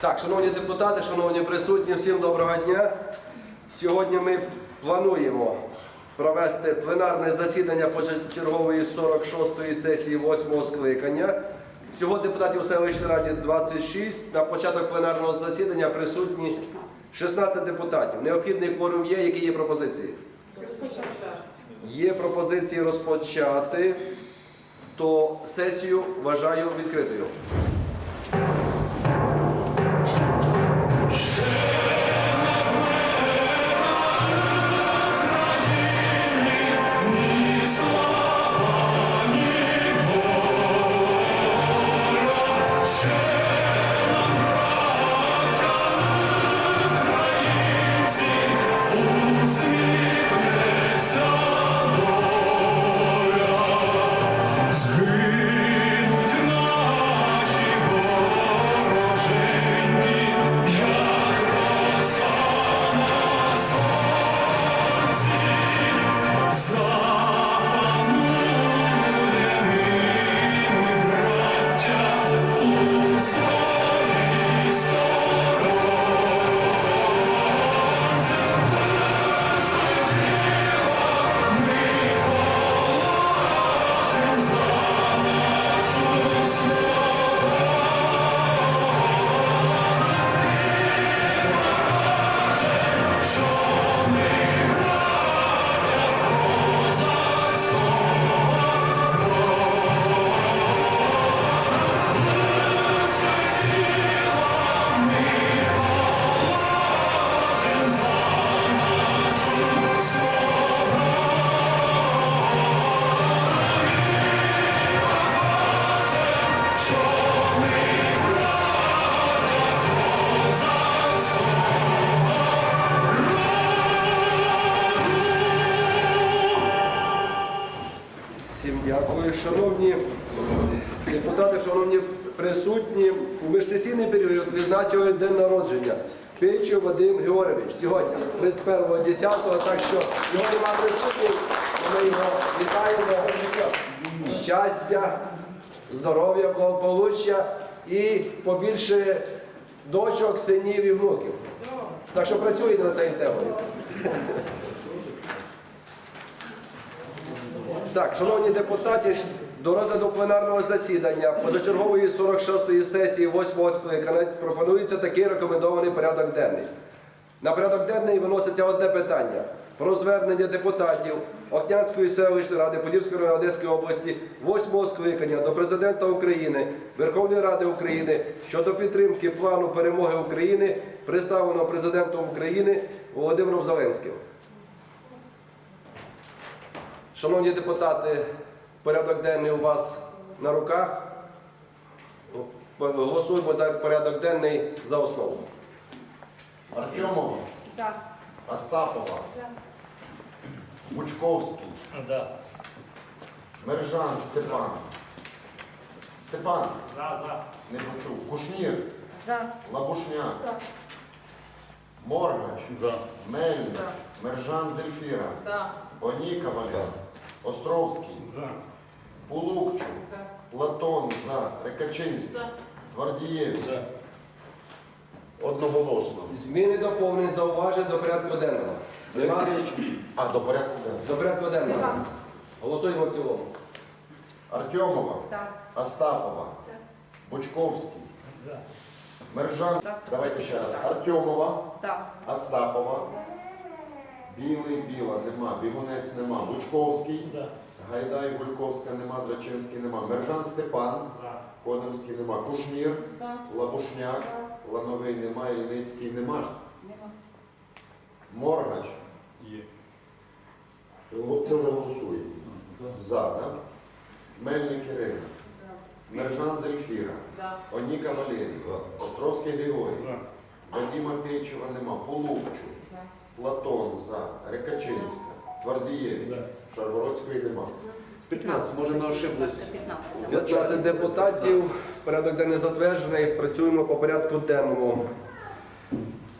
Так, шановні депутати, шановні присутні, всім доброго дня. Сьогодні ми плануємо провести пленарне засідання позачергової 46-ї сесії 8-го скликання. Всього депутатів у селищній раді 26. На початок пленарного засідання присутні 16 депутатів. Необхідний кворум є, які є пропозиції? Є пропозиції розпочати, то сесію вважаю відкритою. Період день народження. Пейчу Вадим Георгійович сьогодні, 31.10, так що його нема присутній, ми його вітаємо. Щастя, здоров'я, благополуччя і побільше дочок, синів і внуків. Так що працюйте над цією темою. Так, шановні депутати, до розгляду пленарного засідання позачергової 46-ї сесії 8-го скликання пропонується такий рекомендований порядок денний. На порядок денний виноситься одне питання про звернення депутатів Окнянської селищної ради Подільської району Одеської області 8-го скликання до президента України, Верховної Ради України щодо підтримки плану перемоги України, представленого президентом України Володимиром Зеленським. Шановні депутати, порядок денний у вас на руках. Голосуємо за порядок денний за основу. Артемова, За. Остапова, Бучковський, За. Мержан Степан. Степан, За, за. не почув. Кушнір, За. Лабушняк, За. Моргач, За. Мельник, За. Мержан Зельфіра, Да. Оніка Валерій, Островський, За. Пулукчук, Платон за, Рекачинський, За. Твардієвич. Одноголосно. Зміни доповнень зауважень до порядку денного. Нема? А, до порядку денного. До порядку денного. За. Голосуємо в цілому. Артемова, За. Остапова, За. Бучковський, За. Мержан. За. Давайте ще раз. Артемова, За. Остапова, Білий Біла нема, Бігунець нема, Бучковський, За. Гайдай Гульковська нема, Драчинський нема, Мержан Степан. Кодемський нема, Кушнір, За. Лабушняк, Лановий нема, Ільницький нема. Моргач. Є. Це вже голосуємо. За, так? Мельник Ірина, Мержан Зельфіра, Оніка Валерій, Островський Григорій, Вадима Пейчева нема, Полупчу, Платон за, Рекачинська, Твардієвич, За. Шаргородської нема. 15, може ми ошиблись. 15. 15 депутатів. Порядок денний затверджений. Працюємо по порядку денному.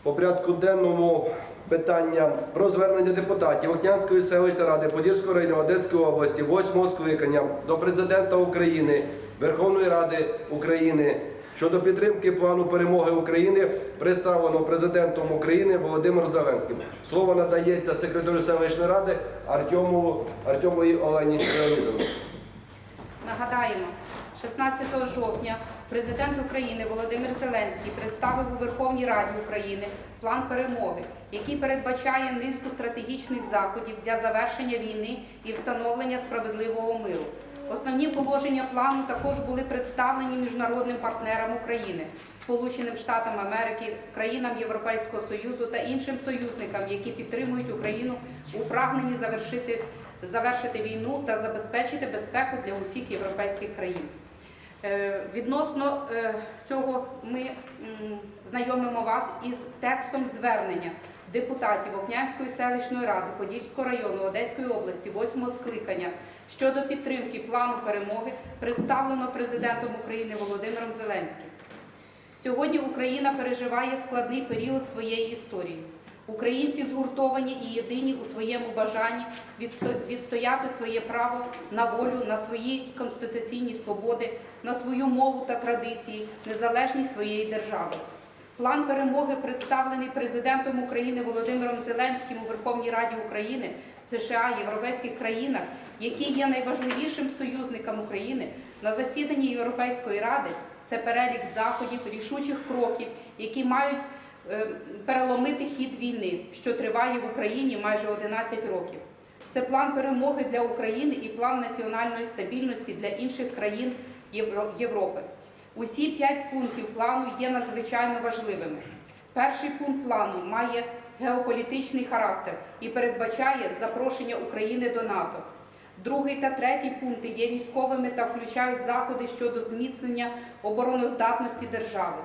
По порядку денному питання про звернення депутатів Окнянської селищної ради Подільської району Одеської області 8 скликання до президента України, Верховної Ради України щодо підтримки плану перемоги України, представленого президентом України Володимиром Зеленським. Слово надається секретарю селищної ради Артему Артемовій Олені Леонідовні. Нагадаємо, 16 жовтня президент України Володимир Зеленський представив у Верховній Раді України план перемоги, який передбачає низку стратегічних заходів для завершення війни і встановлення справедливого миру. Основні положення плану також були представлені міжнародним партнерам України, Сполученим Штатам Америки, країнам Європейського Союзу та іншим союзникам, які підтримують Україну у прагненні завершити, завершити війну та забезпечити безпеку для усіх європейських країн. Е, Відносно е, цього ми знайомимо вас із текстом звернення депутатів Окнянської селищної ради Подільського району Одеської області, 8 скликання щодо підтримки плану перемоги, представлено президентом України Володимиром Зеленським. Сьогодні Україна переживає складний період своєї історії. Українці згуртовані і єдині у своєму бажанні відстояти своє право на волю, на свої конституційні свободи, на свою мову та традиції, незалежність своєї держави. План перемоги, представлений президентом України Володимиром Зеленським у Верховній Раді України, США, європейських країнах, які є найважливішим союзником України на засіданні Європейської ради, це перелік заходів, рішучих кроків, які мають е, переломити хід війни, що триває в Україні майже 11 років. Це план перемоги для України і план національної стабільності для інших країн Європи. Усі п'ять пунктів плану є надзвичайно важливими. Перший пункт плану має геополітичний характер і передбачає запрошення України до НАТО. Другий та третій пункти є військовими та включають заходи щодо зміцнення обороноздатності держави.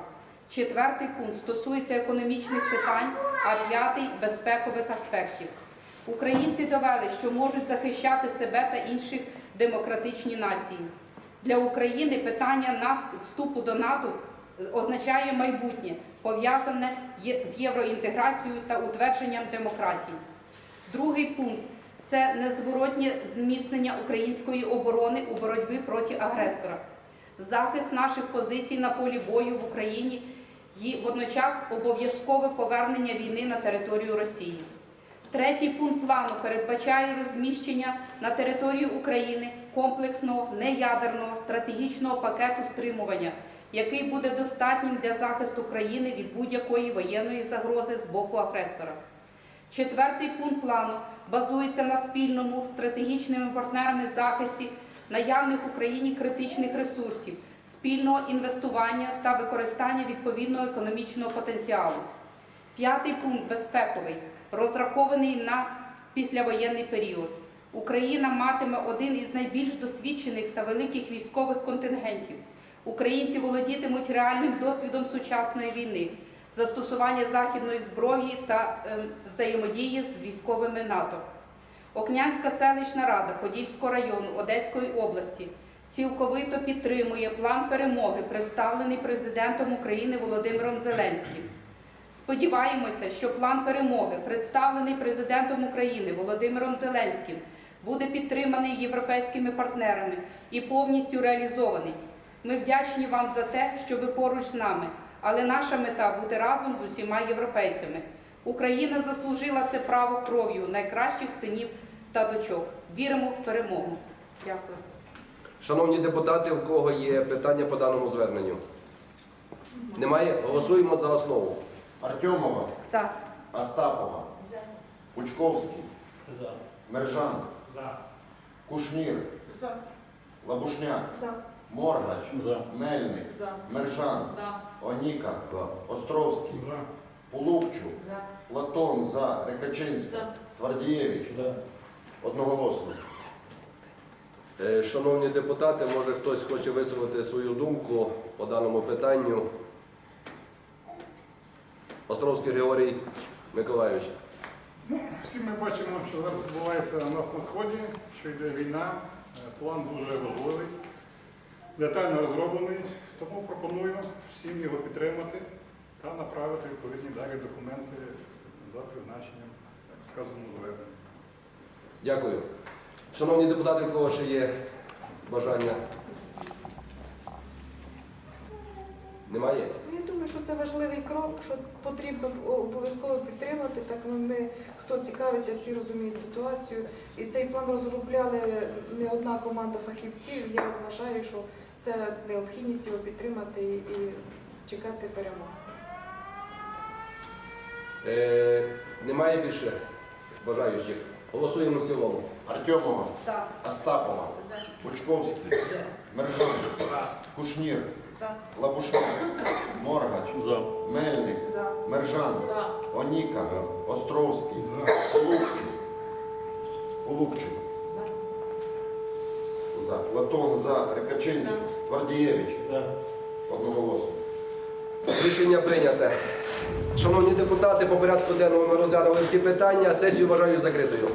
Четвертий пункт стосується економічних питань, а п'ятий безпекових аспектів. Українці довели, що можуть захищати себе та інших демократичні нації. Для України питання нас- вступу до НАТО означає майбутнє, пов'язане з євроінтеграцією та утвердженням демократії. Другий пункт це незворотнє зміцнення української оборони у боротьбі проти агресора, захист наших позицій на полі бою в Україні і водночас обов'язкове повернення війни на територію Росії. Третій пункт плану передбачає розміщення на території України комплексного неядерного стратегічного пакету стримування, який буде достатнім для захисту країни від будь-якої воєнної загрози з боку агресора. Четвертий пункт плану базується на спільному стратегічними партнерами захисті наявних в Україні критичних ресурсів, спільного інвестування та використання відповідного економічного потенціалу. П'ятий пункт безпековий, розрахований на післявоєнний період. Україна матиме один із найбільш досвідчених та великих військових контингентів. Українці володітимуть реальним досвідом сучасної війни, застосування західної зброї та ем, взаємодії з військовими НАТО. Окнянська селищна рада Подільського району Одеської області цілковито підтримує план перемоги, представлений президентом України Володимиром Зеленським. Сподіваємося, що план перемоги, представлений президентом України Володимиром Зеленським, буде підтриманий європейськими партнерами і повністю реалізований. Ми вдячні вам за те, що ви поруч з нами, але наша мета бути разом з усіма європейцями. Україна заслужила це право кров'ю найкращих синів та дочок. Віримо в перемогу. Дякую. Шановні депутати, у кого є питання по даному зверненню? Немає? Голосуємо за основу. Артемова, За. Остапова, Пучковський, За. Мержан, За. Кушнір, За. Лабушняк, За. Моргач, За. Мельник, За. Мержан, За. Оніка, Островський, За. Пулупчук, За. Платон, За, Рекачинська, Твардієвич. За. Одноголосно. Е, Шановні депутати, може хтось хоче висловити свою думку по даному питанню. Островський Григорій Миколайович. Ну, всі ми бачимо, що зараз відбувається у нас на сході, що йде війна. Е, План дуже важливий, детально розроблений, тому пропоную всім його підтримати та направити відповідні далі документи за призначенням, як сказано, звернення. Дякую. Шановні депутати, у кого ще є бажання? Немає? Думаю, що це важливий крок, що потрібно обов'язково підтримати. Так ну, ми, хто цікавиться, всі розуміють ситуацію. І цей план розробляли не одна команда фахівців. Я вважаю, що це необхідність його підтримати і чекати перемоги. Е, немає більше бажаючих. Голосуємо в цілому. Артемова, За. Остапова, Пучковський, Мержан, Кушнір, За. Моргач, Мельник, Мержан, Оніка, Островський, Полукчук, Полукчук. За. Платон за. Рекачинський, Твардієвич. Одноголосно. Рішення прийняте. Шановні депутати, по порядку денному ми розглянули всі питання. Сесію вважаю закритою.